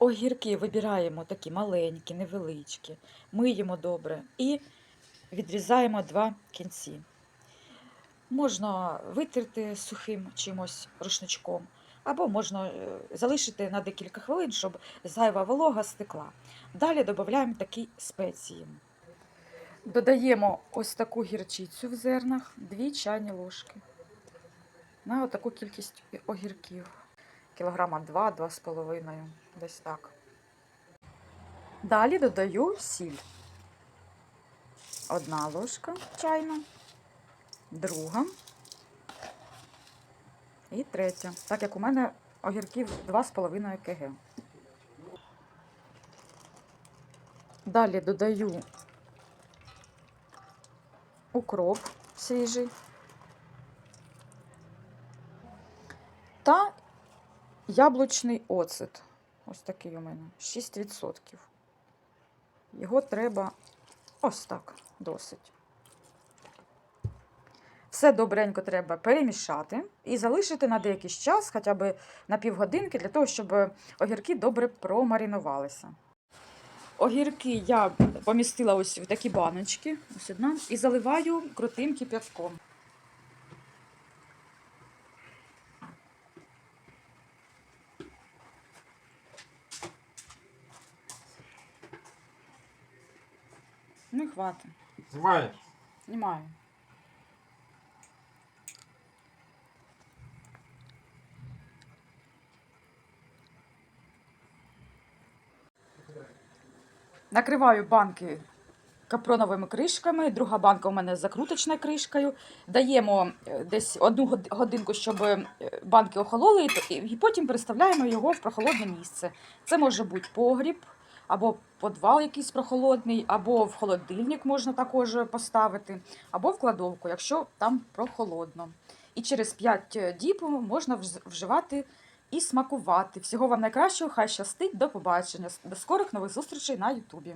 Огірки вибираємо такі маленькі, невеличкі, миємо добре і відрізаємо два кінці. Можна витерти сухим чимось рушничком, або можна е, залишити на декілька хвилин, щоб зайва волога стекла. Далі додаємо такі спеції. Додаємо ось таку гірчицю в зернах, 2 чайні ложки. На таку кількість огірків. Кілограма 2 з половиною, десь так. Далі додаю сіль. Одна ложка чайна, друга і третя. Так як у мене огірків 2,5 кг. Далі додаю укроп свіжий та яблучний оцет. Ось такий у мене 6%. Його треба ось так досить. Все добренько треба перемішати і залишити на деякий час, хоча б на півгодинки, для того, щоб огірки добре промаринувалися. Огірки я помістила ось в такі баночки, ось одна, і заливаю крутим кип'ятком. Ну і хватить. Знімаєш? Знімаю. Накриваю банки капроновими кришками. Друга банка у мене з закруточною кришкою. Даємо е, десь одну годинку, щоб е, банки охололи, і потім переставляємо його в прохолодне місце. Це може бути погріб, або подвал якийсь прохолодний, або в холодильник можна також поставити, або в кладовку, якщо там прохолодно. І через 5 діб можна вж- вживати і смакувати. Всього вам найкращого, хай щастить, до побачення. До скорих нових зустрічей на Ютубі.